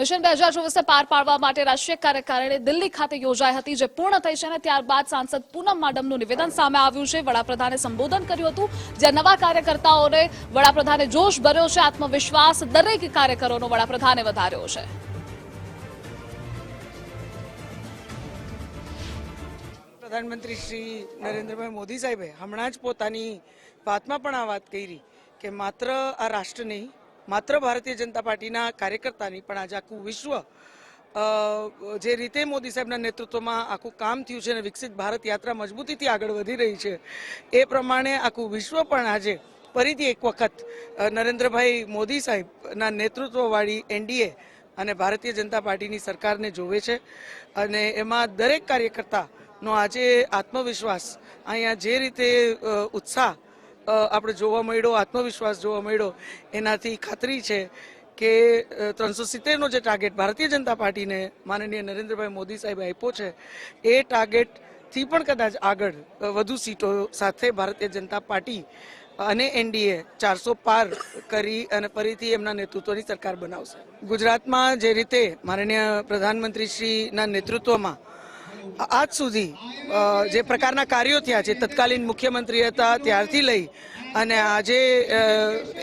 mission બે હજાર ચોવીસને પાર પાડવા માટે રાષ્ટ્રીય કાર્યકારિણી દિલ્હી ખાતે યોજાઈ હતી જે પૂર્ણ થઈ છે અને ત્યારબાદ સાંસદ પૂનમ માડમનું નિવેદન સામે આવ્યું છે વડાપ્રધાને સંબોધન કર્યું હતું જ્યાં નવા કાર્યકર્તાઓને વડાપ્રધાને જોશ ભર્યો છે આત્મવિશ્વાસ દરેક કાર્યકરોનો વડાપ્રધાને વધાર્યો છે પ્રધાનમંત્રી શ્રી નરેન્દ્રભાઈ મોદી સાહેબે હમણાં જ પોતાની વાતમાં પણ આ વાત કરી કે માત્ર આ રાષ્ટ્ર નહીં માત્ર ભારતીય જનતા પાર્ટીના કાર્યકર્તાની પણ આજે આખું વિશ્વ જે રીતે મોદી સાહેબના નેતૃત્વમાં આખું કામ થયું છે અને વિકસિત ભારત યાત્રા મજબૂતીથી આગળ વધી રહી છે એ પ્રમાણે આખું વિશ્વ પણ આજે ફરીથી એક વખત નરેન્દ્રભાઈ મોદી સાહેબના નેતૃત્વવાળી એનડીએ અને ભારતીય જનતા પાર્ટીની સરકારને જોવે છે અને એમાં દરેક કાર્યકર્તાનો આજે આત્મવિશ્વાસ અહીંયા જે રીતે ઉત્સાહ આપણે જોવા મળ્યો આત્મવિશ્વાસ જોવા મળ્યો એનાથી ખાતરી છે કે ત્રણસો સિત્તેરનો જે ટાર્ગેટ ભારતીય જનતા પાર્ટીને માનનીય નરેન્દ્રભાઈ મોદી સાહેબે આપ્યો છે એ ટાર્ગેટથી પણ કદાચ આગળ વધુ સીટો સાથે ભારતીય જનતા પાર્ટી અને એનડીએ ચારસો પાર કરી અને ફરીથી એમના નેતૃત્વની સરકાર બનાવશે ગુજરાતમાં જે રીતે માનનીય પ્રધાનમંત્રી શ્રીના નેતૃત્વમાં આજ સુધી જે પ્રકારના કાર્યો થયા છે તત્કાલીન મુખ્યમંત્રી હતા ત્યારથી લઈ અને આજે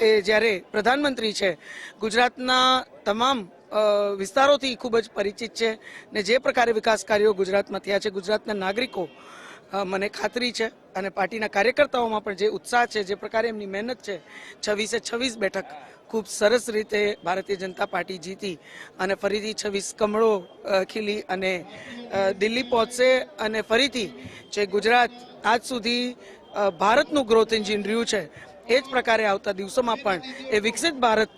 એ જ્યારે પ્રધાનમંત્રી છે ગુજરાતના તમામ વિસ્તારોથી ખૂબ જ પરિચિત છે ને જે પ્રકારે વિકાસ કાર્યો ગુજરાતમાં થયા છે ગુજરાતના નાગરિકો મને ખાતરી છે અને પાર્ટીના કાર્યકર્તાઓમાં પણ જે ઉત્સાહ છે જે પ્રકારે એમની મહેનત છે છવ્વીસે છવ્વીસ બેઠક ખૂબ સરસ રીતે ભારતીય જનતા પાર્ટી જીતી અને ફરીથી છવ્વીસ કમળો ખીલી અને દિલ્હી પહોંચશે અને ફરીથી જે ગુજરાત આજ સુધી ભારતનું ગ્રોથ એન્જિન રહ્યું છે એ જ પ્રકારે આવતા દિવસોમાં પણ એ વિકસિત ભારત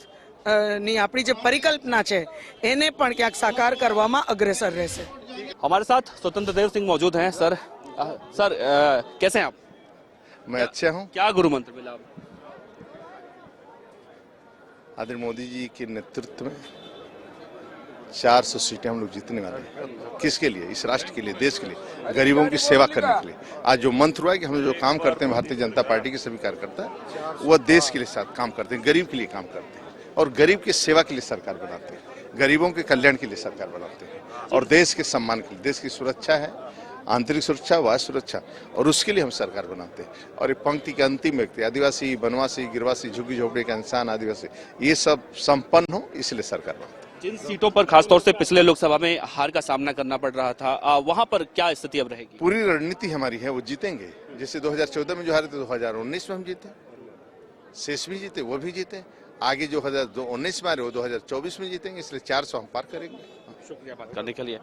ની આપણી જે પરિકલ્પના છે એને પણ ક્યાંક સાકાર કરવામાં અગ્રેસર રહેશે हमारे साथ સ્વતંત્ર देव सिंह मौजूद हैं सर सर कैसे हैं आप मैं अच्छा हूँ क्या गुरु मंत्र मिला आप मोदी जी के नेतृत्व में 400 सीटें हम लोग जीतने वाले हैं किसके लिए इस राष्ट्र के लिए देश के लिए गरीबों की सेवा करने के लिए आज जो मंत्र हुआ है कि हम जो काम करते हैं भारतीय जनता पार्टी के सभी कार्यकर्ता वह देश के लिए साथ काम करते हैं गरीब के लिए काम करते हैं और गरीब की सेवा के लिए सरकार बनाते हैं गरीबों के कल्याण के लिए सरकार बनाते हैं और देश के सम्मान के लिए देश की सुरक्षा है आंतरिक सुरक्षा वायु सुरक्षा और उसके लिए हम सरकार बनाते हैं और ये पंक्ति के अंतिम व्यक्ति आदिवासी वनवासी गिरवासी झुग्गी झोपड़ी का इंसान आदिवासी ये सब संपन्न हो इसलिए सरकार बनाते जिन सीटों पर खासतौर से पिछले लोकसभा में हार का सामना करना पड़ रहा था आ, वहां पर क्या स्थिति अब रहेगी पूरी रणनीति हमारी है वो जीतेंगे जैसे 2014 में जो हारे थे तो उन्नीस में हम जीते शेष भी जीते वो भी जीते आगे जो हजार उन्नीस में आ रहे हो दो हजार चौबीस में जीतेंगे इसलिए चार सौ हम पार करेंगे बात करने के लिए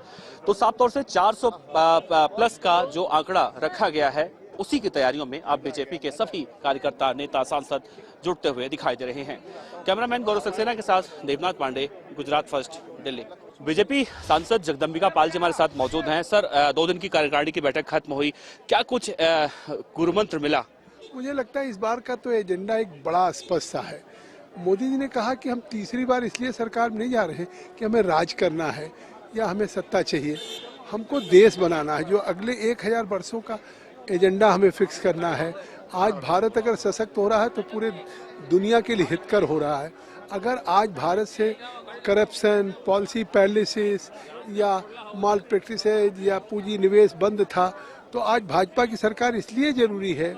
तो साफ तौर से 400 प्लस का जो आंकड़ा रखा गया है उसी की तैयारियों में आप बीजेपी के सभी कार्यकर्ता नेता सांसद जुटते हुए दिखाई दे रहे हैं कैमरामैन गौरव सक्सेना के साथ देवनाथ पांडे गुजरात फर्स्ट दिल्ली बीजेपी सांसद जगदम्बिका पाल जी हमारे साथ मौजूद हैं सर दो दिन की कार्यकारिणी की बैठक खत्म हुई क्या कुछ गुरुमंत्र मिला मुझे लगता है इस बार का तो एजेंडा एक बड़ा स्पष्ट सा है मोदी जी ने कहा कि हम तीसरी बार इसलिए सरकार में नहीं जा रहे हैं कि हमें राज करना है या हमें सत्ता चाहिए हमको देश बनाना है जो अगले एक हज़ार वर्षों का एजेंडा हमें फिक्स करना है आज भारत अगर सशक्त हो रहा है तो पूरे दुनिया के लिए हितकर हो रहा है अगर आज भारत से करप्शन पॉलिसी पैलिसिस या माल प्रैक्टिस या पूंजी निवेश बंद था तो आज भाजपा की सरकार इसलिए ज़रूरी है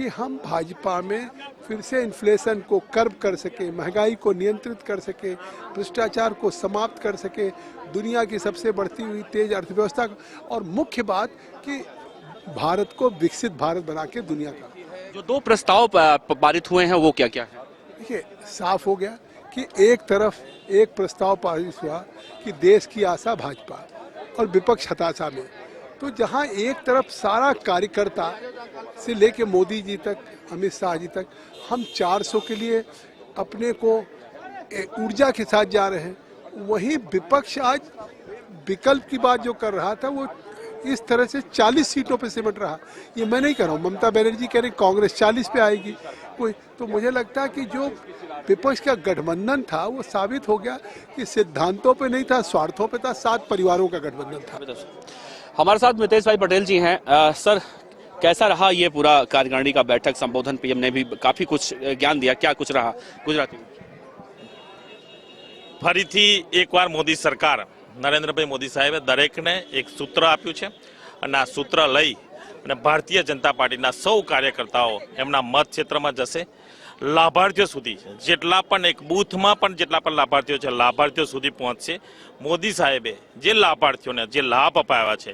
कि हम भाजपा में फिर से इन्फ्लेशन को कर्ब कर सकें महंगाई को नियंत्रित कर सकें भ्रष्टाचार को समाप्त कर सके दुनिया की सबसे बढ़ती हुई तेज अर्थव्यवस्था और मुख्य बात कि भारत को विकसित भारत बना के दुनिया का जो दो प्रस्ताव पारित हुए हैं वो क्या क्या है देखिए साफ हो गया कि एक तरफ एक प्रस्ताव पारित हुआ कि देश की आशा भाजपा और विपक्ष हताशा में तो जहां एक तरफ सारा कार्यकर्ता से लेके मोदी जी तक अमित शाह जी तक हम 400 के लिए अपने को ऊर्जा के साथ जा रहे हैं वहीं विपक्ष आज विकल्प की बात जो कर रहा था वो इस तरह से 40 सीटों पे सिमट रहा ये मैं नहीं कर रहा हूँ ममता बनर्जी कह रही कांग्रेस 40 पे आएगी कोई तो मुझे लगता है कि जो विपक्ष का गठबंधन था वो साबित हो गया कि सिद्धांतों पे नहीं था स्वार्थों पे था सात परिवारों का गठबंधन था हमारे साथ मितेश भाई पटेल जी हैं आ, सर कैसा रहा ये पूरा कार्यकारिणी का बैठक संबोधन पीएम ने भी काफी कुछ ज्ञान दिया क्या कुछ रहा गुजराती ફરીથી એકવાર મોદી સરકાર નરેન્દ્રભાઈ મોદી સાહેબે દરેકને એક સૂત્ર આપ્યું છે અને આ સૂત્ર લઈ અને ભારતીય જનતા પાર્ટીના સૌ કાર્યકર્તાઓ એમના મત ક્ષેત્રમાં જશે લાભાર્થીઓ સુધી જેટલા પણ એક બૂથમાં પણ જેટલા પણ લાભાર્થીઓ છે લાભાર્થીઓ સુધી પહોંચશે મોદી સાહેબે જે લાભાર્થીઓને જે લાભ અપાયા છે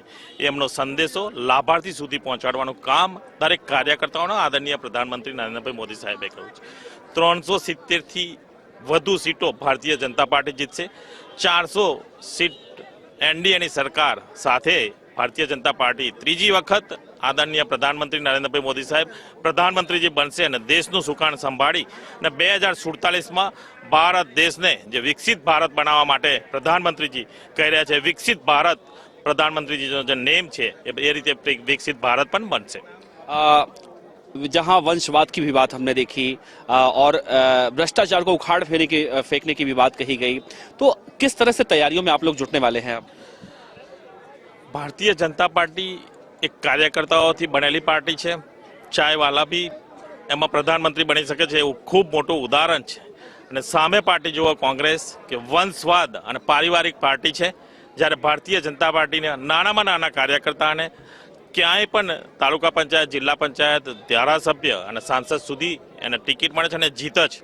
એમનો સંદેશો લાભાર્થી સુધી પહોંચાડવાનું કામ દરેક કાર્યકર્તાઓનો આદરણીય પ્રધાનમંત્રી નરેન્દ્રભાઈ મોદી સાહેબે કહ્યું છે ત્રણસો સિત્તેરથી વધુ સીટો ભારતીય જનતા પાર્ટી જીતશે ચારસો સીટ એનડીએની સરકાર સાથે ભારતીય જનતા પાર્ટી ત્રીજી વખત आदरणीय प्रधानमंत्री नरेन्द्र भाई मोदी साहेब प्रधानमंत्री जी बन सेश सुखाण संभाड़ी ने बजार सुड़तालीस में भारत देश ने जो विकसित भारत बना प्रधानमंत्री जी कह रहा है विकसित भारत प्रधानमंत्री जी जो नेम है ये विकसित भारत बन स जहां वंशवाद की भी बात हमने देखी और भ्रष्टाचार को उखाड़ फेरने की फेंकने की भी बात कही गई तो किस तरह से तैयारियों में आप लोग जुटने वाले हैं भारतीय जनता पार्टी એક કાર્યકર્તાઓથી બનેલી પાર્ટી છે ચાયવાલા બી એમાં પ્રધાનમંત્રી બની શકે છે એવું ખૂબ મોટું ઉદાહરણ છે અને સામે પાર્ટી જુઓ કોંગ્રેસ કે વંશવાદ અને પારિવારિક પાર્ટી છે જ્યારે ભારતીય જનતા પાર્ટીને નાનામાં નાના કાર્યકર્તાને ક્યાંય પણ તાલુકા પંચાયત જિલ્લા પંચાયત ધારાસભ્ય અને સાંસદ સુધી એને ટિકિટ મળે છે અને જીત જ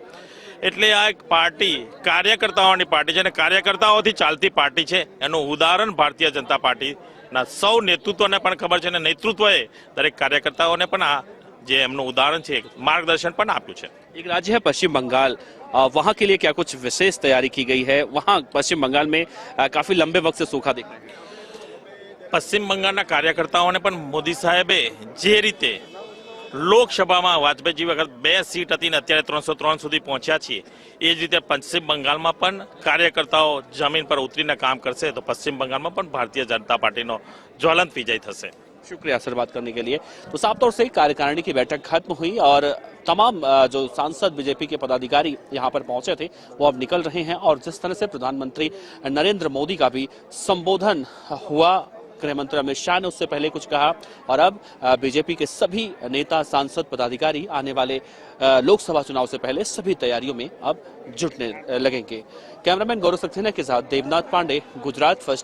એટલે આ એક પાર્ટી કાર્યકર્તાઓની પાર્ટી છે અને કાર્યકર્તાઓથી ચાલતી પાર્ટી છે એનું ઉદાહરણ ભારતીય જનતા પાર્ટી ના સૌ નેતૃત્વને પણ ખબર છે અને નેતૃત્વએ દરેક કાર્યકર્તાઓને પણ આ જે એમનું ઉદાહરણ છે માર્ગદર્શન પણ આપ્યું છે એક રાજ્ય है પશ્ચિમ बंगाल वहाँ કે लिए क्या कुछ વિશેષ તૈયારી કી ગઈ है वहाँ પશ્ચિમ बंगाल में काफी लंबे वक्त से सूखा दिख पश्चिम બંગાળના કાર્યકર્તાઓને પણ મોદી સાહેબે જે રીતે लोकसभा में वाजपेयी जी वगैरह 2 सीट थी न અત્યારે 303 સુધી પહોંચ્યા છે એ જ રીતે પશ્ચિમ બંગાળમાં પણ કાર્યકર્તાઓ જમીન પર ઉતરીને કામ કરસે તો પશ્ચિમ બંગાળમાં પણ ભારતીય જનતા પાર્ટીનો જ્વલંત વિજય થશે शुक्रिया સર વાત ਕਰਨ કે liye તો સાબતોર સેય કાર્યકારનીની બેઠક ખતમ હુઈ ઓર તમામ જો સાંસદ બીજેપી કે પદાધિકારી યહાં પર પહોંચે થે વો અભી નિકલ રહે હે ઓર જિસ તરહ સે પ્રધાનમંત્રી નરેન્દ્ર મોદી કા ભી સંબોધન હુઆ गृहमंत्री अमित शाह ने उससे पहले कुछ कहा और अब बीजेपी के सभी नेता सांसद पदाधिकारी आने वाले लोकसभा चुनाव से पहले सभी तैयारियों में अब जुटने लगेंगे कैमरामैन गौरव सक्सेना के साथ देवनाथ पांडे गुजरात फर्स्ट